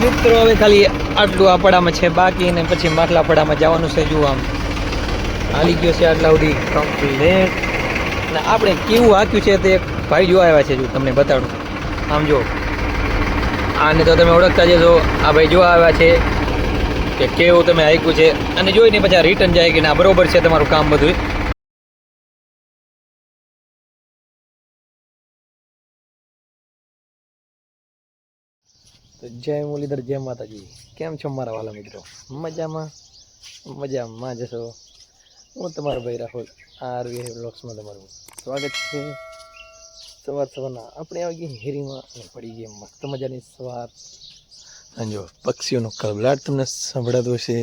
મિત્રો, હવે ખાલી આટલું આ પડામાં છે બાકી ને પછી માટલા પડામાં જવાનું છે, જુઓ આમ. હાલી ગયો છે આટલા સુધી કમ્પ્લીટ અને આપણે કેવું હાક્યું છે તે ભાઈ જોવા આવ્યા છે, જો તમને બતાડું. આમ જો. આને તો તમે ઓળખતા જશો આ ભાઈ જોવા આવ્યા છે કે કેવું તમે હાક્યું છે. અને જોઈને પછી રિટર્ન જાય કે ના, બરોબર છે તમારું કામ બધું. તો જય મુરલીધર, જય માતાજી. કેમ છો મારા વાલા મિત્રો? મજામાં? મજામાં. જશો? હું તમારો ભાઈ રાહુલ આરવી બ્લોક્સમાં તમારું સ્વાગત છે. સવાર સવારના આપણે આવી ગઈ હેરીમાં પડી ગઈ મસ્ત મજાની સવાર. અને જો પક્ષીઓનો કલબલાટ તમને સંભળાતો હશે.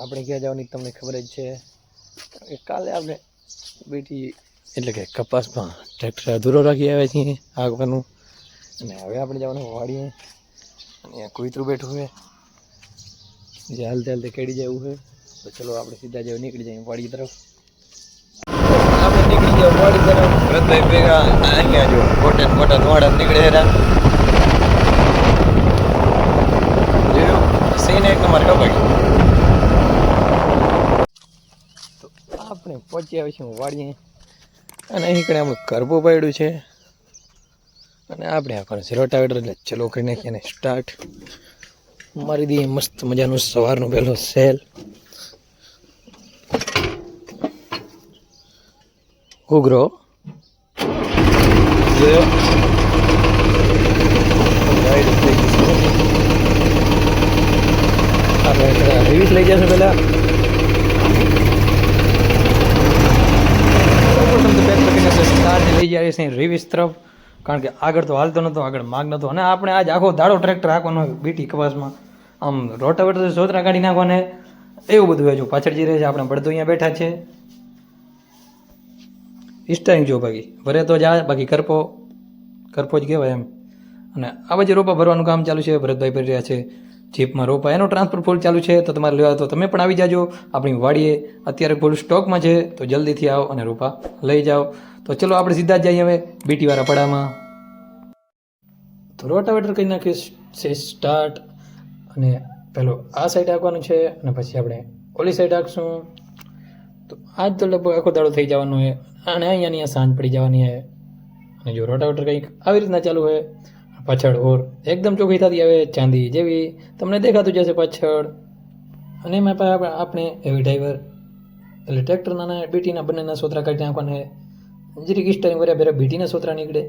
આપણે ક્યાં જવાની તમને ખબર જ છે કાલે આપણે બેટી, એટલે કે કપાસમાં ટ્રેક્ટર અધૂરો રાખી આવ્યા છીએ આગવાનું. અને હવે આપણે જવાનું વાડીએ અને અહીંયા કુતરું બેઠું છે. જે હાલતે હાલતે કેડી જાય એવું છે. તો ચલો આપણે સીધા જેવું નીકળી જઈએ વાડી તરફ. આપણે નીકળી ગયા વાડી તરફ. ભરતભાઈ ભેગા અહીંયા જો મોટા મોટા વાડા નીકળે હેરા સીને એક નંબર કપાઈ તો આપણે પહોંચી આવીશું વાડીએ અને અહીં કણે અમે કરબો પડ્યું છે. અને આપણે આ છે રોટાવેટર એટલે ચલો કરી નાખીએ અને સ્ટાર્ટ મારી દઈએ મસ્ત મજાનું સવારનો પહેલો સેલ. જોયો આપણે રિવિઝ લઈ જશે પહેલાં. લઈ જાય છે રિવિઝ તરફ કારણ કે આગળ તો હાલતો નહોતો આગળ માગ નહોતો અને આપણે આજ આખો દાડો ટ્રેક્ટર રાખવાનો બીટી કપાસમાં. આમ રોટાવેટર સોતરા કાઢી નાખવાને. એવું બધું હજુ પાછળ જઈ રહ્યા છે. આપણે બળદો અહીંયા બેઠા છે. સ્ટારિંગ જો બાકી ભરે તો જા બાકી કરપો કરપો જ કહેવાય એમ. અને આ બાજુ રોપા ભરવાનું કામ ચાલુ છે. ભરતભાઈ ભરી રહ્યા છે. જીપમાં રોપા એનો ટ્રાન્સફર ફૂલ ચાલુ છે, તો તમારે લેવા તો તમે પણ આવી જાજો. આપણી વાડીએ અત્યારે ફૂલ સ્ટોકમાં છે, તો જલ્દીથી આવો અને રોપા લઈ જાઓ. તો ચલો આપણે સીધા જ જઈએ હવે બીટીવાળા પડામાં. તો રોટાવેટર કરી નાખીશ છે સ્ટાર્ટ અને પેલો આ સાઈડ હાંકવાનું છે, અને પછી આપણે ઓલી સાઈડ હાંકશું તો આજ તો લગભગ આખો દાડો થઈ જવાનો છે, અને અહીંયા અહીંયા સાંજ પડી જવાની છે. અને જો રોટાવેટર કંઈક આવી રીતના ચાલુ હોય પાછળ ઓર એકદમ ચોખ્ખી થતી આવે ચાંદી જેવી તમને દેખાતું જશે પાછળ. અને એમાં પાછા આપણે એવી ડ્રાઈવર એટલે ટ્રેક્ટરના અને બીટીના બંનેના સોતરા કાઢી નાખવાને જરીક સ્ટાઈમ વર્યા પહેલાં બીટીના સોતરા નીકળે.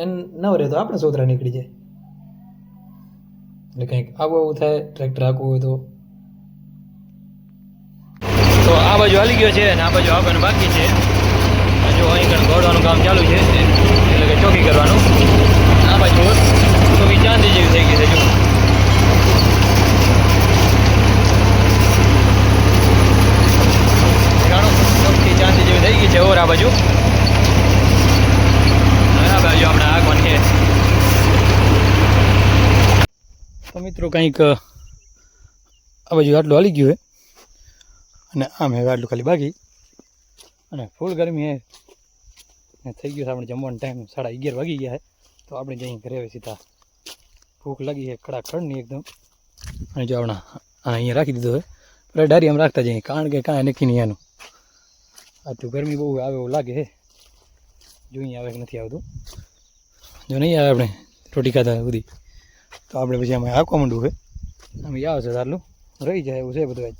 અને ન રહે તો આપણે સોતરા નીકળી જાય. એટલે કંઈક આવું આવું થાય ટ્રેક્ટર આખવું હોય તો. તો આ બાજુ હાલી ગયો છે અને આ બાજુ આવવાનું બાકી છે. જો અહીં કણ દોડવાનું કામ ચાલુ છે, એટલે કે ચોકી કરવાનું. આ બાજુ ચોકી ચાંદી જેવી થઈ ગઈ છે, જો. ચાંદી જેવી થઈ ગઈ છે, ઓર આ બાજુ. આ બાજુ આપણે તો મિત્રો કંઈક, આ બાજુ આટલું હાલી ગયું હે. અને આમ હવે આટલું ખાલી બાકી. અને ફૂલ ગરમી હે. થઈ ગયું છે, આપણે જમવાનો ટાઈમ સાડા અગિયાર વાગી ગયા છે તો આપણે જઈ ઘરે સીધા ભૂખ લાગી છે ખડાખડની એકદમ. અને જો આપણા હા અહીંયા રાખી દીધો છે. પેલા ડાયરી આમ રાખતા જઈએ, કારણ કે કાંઈ નક્કી નહીં એનું આ તો ગરમી બહુ આવે એવું લાગે છે. જોઈએ આવે કે નથી આવતું. જો નહીં આવે આપણે, રોટી ખાતા સુધી તો આપણે પછી આમાં હાંકવા માંડવું છે. આમ આવે છે તારલું રહી જાય એવું છે બધું આજ.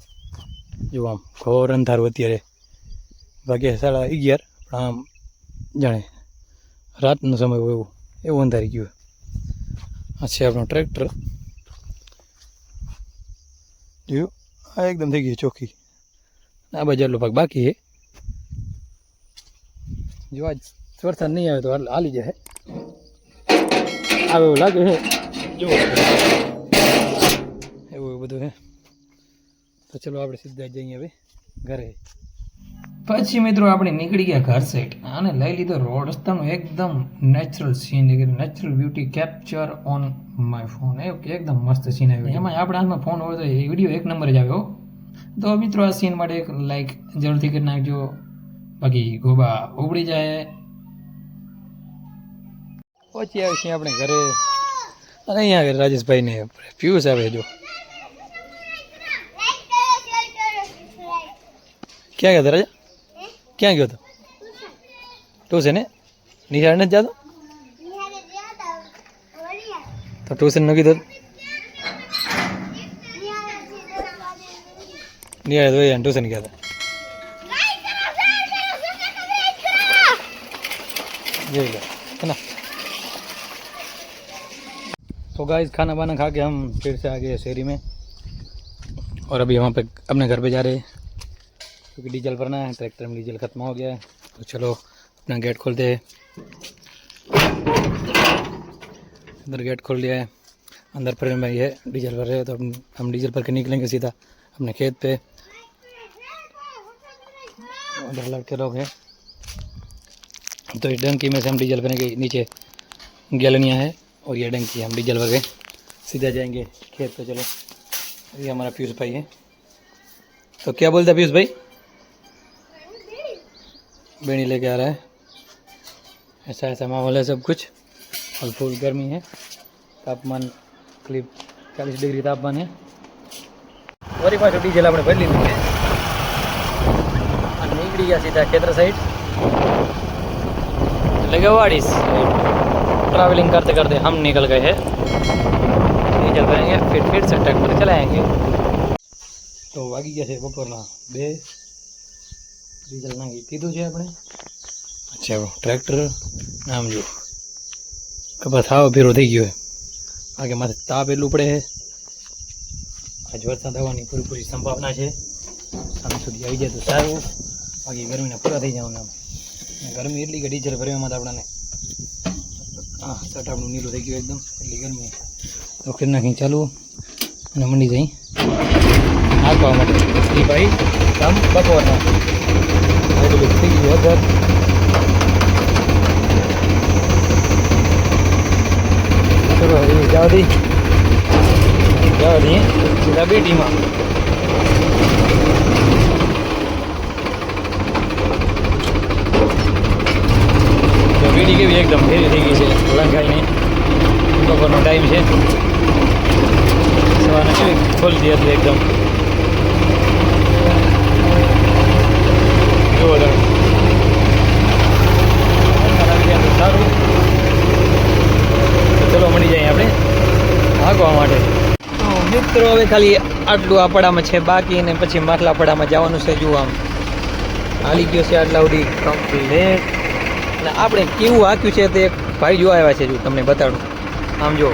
જો આમ ઘોર અંધારું અત્યારે. વાગ્યા સાડા અગિયાર, પણ આમ જાણે રાતનો સમય હોય એવું. એવું અંધારી ગયું આ છે આપણો ટ્રેક્ટર. જોયું આ એકદમ થઈ ગયું ચોખ્ખી. આ બાજુ આટલો ભાગ બાકી છે. જો આજ વરસાદ નહીં આવે તો હાલ- જાય. આવે એવું લાગે છે. જો. એવું એવું બધું હે તો ચલો આપણે સીધા જઈએ હવે ઘરે. પછી મિત્રો આપણે નીકળી ગયા ઘર સાઈડ અને લઈ લીધો રોડ. રસ્તાનો એકદમ natural scene natural beauty capture on my phone એકદમ મસ્ત સીન આવ્યો એમાં આપણા હાથમાં ફોન હોય તો એ વીડિયો એક નંબર જ આવ્યો તો મિત્રો આ સીન માટે એક લાઈક જરૂરથી કરી નાખજો. બાકી ગોબા ઉબડી જાય. પછી આવી આપણે ઘરે. અને અહીંયા રાજેશભાઈને પિયુષ આવે જો. क्या गया राजा? क्या गया था? तो तो ट्यूशन है निशाने जा तो टूसन नो किधर? नहीं आया तो टूसन गया था। ये है ना? तो गाइस खाना बाना खा के हम फिर से आ गए शेरी में। और अभी वहाँ पे अपने घर पे जा रहे हैं। क्योंकि डीजल भरना है, ट्रैक्टर में डीजल खत्म हो गया है। तो चलो, अपना गेट खोलते हैं। अंदर गेट खोल दिया है। अंदर पर में ये डीजल भर रहे हैं तो हम हम डीजल भर के निकलेंगे सीधा अपने खेत पे। उधर लड़के लोग हैं। तो इस डंकी में से हम डीजल भरेंगे, नीचे गैलनियाँ है, और ये डंकी हम डीजल भर के सीधा जाएँगे खेत पे, चलो। ये हमारा पीयूष भाई है। तो क्या बोलता है पीयूष भाई? बेड़ी लेके आ रहा है ऐसा ऐसा माहौल है सब कुछ और फुल गर्मी है तापमान करीब चालीस डिग्री तापमान है વળી પાછું ડીઝલ આપણે ભરી લીધું છે અને નીકળી ગયા સીધા ખેતર સાઈડ लगे वाड़ीस ट्रैवलिंग करते करते हम निकल गए हैं डीजल भरेंगे फिर फिर से ट्रैक्टर चलाएंगे તો વાગી ગયા છે બપોરના બે ડીઝલ નાખી કીધું છે આપણે. અચ્છા ટ્રેક્ટર નામ જો. કપાસ હાવ ભેરો થઈ ગયો છે આગે માથે તાપ એટલું પડે આજ વરસાદ આવવાની પૂરેપૂરી સંભાવના છે. સાંજ સુધી આવી જાય તો સારું. બાકી ગરમીના પૂરા થઈ જવાના ગરમી એટલી કે ડીઝલ ભરવામાં આપણને હા શર્ટ આપણું નીલું થઈ ગયું એકદમ. એટલી ગરમી. તો કરી નાખી ચાલુ. અને મંડી જઈ. નાખવા માટે ભાઈ કામ બપોરના. એટલું થઈ ગયું અગર ચલો એ જવા દઈ જવા દઈએ સીધા બેટીમાં તો વીડી કેવી એકદમ ફેરી થઈ ગઈ છે લંઘાઈને બપોરનો ટાઈમ છે સવારના કેવી ખોલતી હતી એકદમ જાય સારું ચલો મળી જાય આપણે ભાગવા માટે મિત્રો, હવે ખાલી આટલું આ પડામાં છે, બાકી પછી માટલા પડામાં જવાનું છે જુઓ આમ. હાલી ગયો છે આટલા સુધી કમ્પ્લીટ અને આપણે કેવું હાંક્યું છે તે એક ભાઈ જોવા આવ્યા છે જો, તમને બતાડું. આમ જો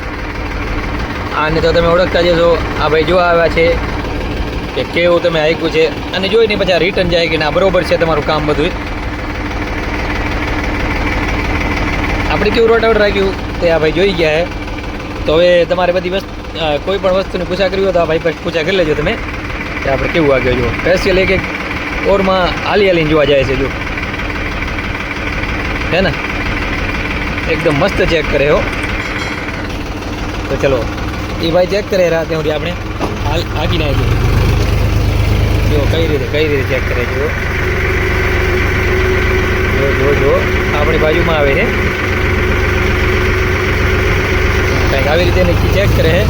આને તો તમે ઓળખતા જશો આ ભાઈ જોવા આવ્યા છે. કે કેવું તમે આપ્યું છે? અને જોઈને પછી રિટર્ન જાય કે ના, બરોબર છે તમારું કામ બધું આપણે કેવું રોટાવટ રાખ્યું? તે આ ભાઈ જોઈ ગયા તો હવે તમારે બધી વસ્તુ કોઈ પણ વસ્તુની પૂછા કરવી હોય તો આ ભાઈ પાસે પૂછા કરી લેજો તમે. કે આપણે કેવું વાગ્યો જો સ્પેશિયલ એક એક ઓરમાં હાલી હાલીને જોવા જાય છે, જો. હે ને? એકદમ મસ્ત ચેક કરે હો. તો ચલો, એ ભાઈ ચેક કરે રહ્યા ત્યાં આપણે. હાલ આગી નાખીએ જો કઈ રીતે કઈ રીતે ચેક કરે જો? જો જો જો. આપણી બાજુમાં આવે છે. કંઈક આવી રીતે ચેક કરે છે.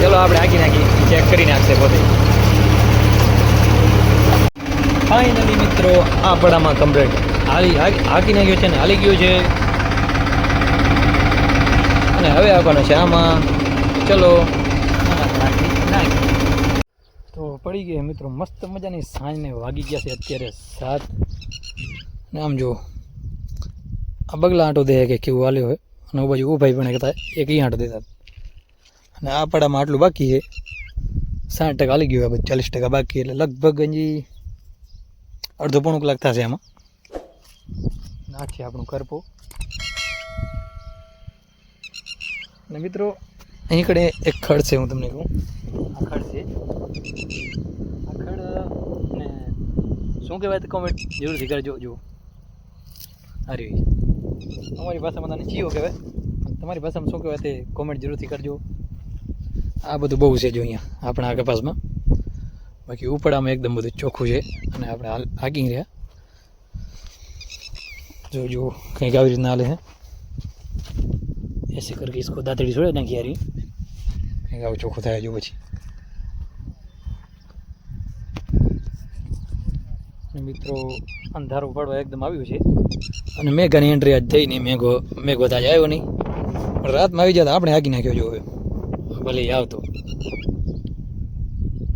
ચલો, આપણે આખી નાખી ચેક કરી નાખશે પોતે. ફાઇનલી મિત્રો આ પડામાં કમ્પ્લેટ હાલી હાકી નાખ્યો છે ને, હાલી ગયો છે. અને હવે આવવાનો છે આમાં. ચલો. તો પડી ગઈ મિત્રો, મસ્ત મજાની સાંજને વાગી ગયા છે અત્યારે સાત. ને આમ જો, આ બગલા આંટો દે કે કેવું હાલ્યો હોય. અને બાજુ ઉભાઈ પણ કહેતા એક આંટો દેતા. અને આ પડામાં આટલું બાકી છે. સાઠ ટકા હાલી ગયું હોય ચાલીસ ટકા બાકી એટલે લગભગ હજી અડધો પોણું કલાક થશે એમાં નાખીએ આપણું કરપો. અને મિત્રો અહીં કડે એક ખડ છે હું તમને કહું. આખડ છે. આખડ, ને શું કહેવાય તો કોમેન્ટ જરૂરથી કરજો જુઓ. અરે અમારી ભાષામાં તને ચીઓ કહેવાય. તમારી ભાષામાં શું કહેવાય તે કોમેન્ટ જરૂરથી કરજો. આ બધું બહુ છે જો અહીંયા, આપણા કપાસમાં બાકી ઉપડામાં એકદમ બધું ચોખ્ખું છે અને આપણે હાલ આગી રહ્યા. જો જો કંઈક આવી રીતના હાલે છે. એસી કરકે ઇસકો દાંતડી છોડે નાખી યારી આવું ચોખ્ખું થાય જો પછી મિત્રો, અંધારું પડવા એકદમ આવ્યું છે. અને મેઘાની એન્ટ્રી આજ થઈ નહીં. મેઘો મેઘો તાજ આવ્યો નહીં. પણ રાતમાં આવી જતા આપણે હાકી નાખ્યો જો હવે. ભલે આવતો.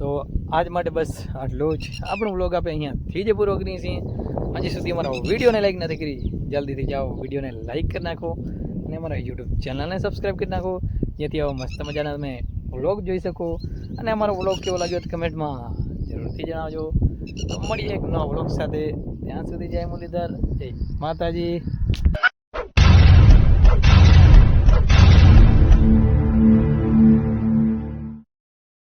તો આજ માટે બસ આટલું જ. આપણો બ્લોગ આપણે અહીંયાથી જ પૂરો કરીએ છીએ હજી સુધી અમારા વિડીયોને લાઈક નથી કરી. જલ્દીથી જાઓ, વિડીયોને લાઈક કરી નાખો. અને અમારા યુટ્યુબ ચેનલને સબસ્ક્રાઈબ કરી નાખો. જેથી આવો મસ્ત મજાના તમે વ્લોગ જોઈ શકો. અને અમારો વ્લોગ કેવો લાગ્યો તો કમેન્ટમાં જરૂરથી જણાવજો. તો મળીએ એક નવા વ્લોગ સાથે. ત્યાં સુધી જય મુરલીધર. જય માતાજી.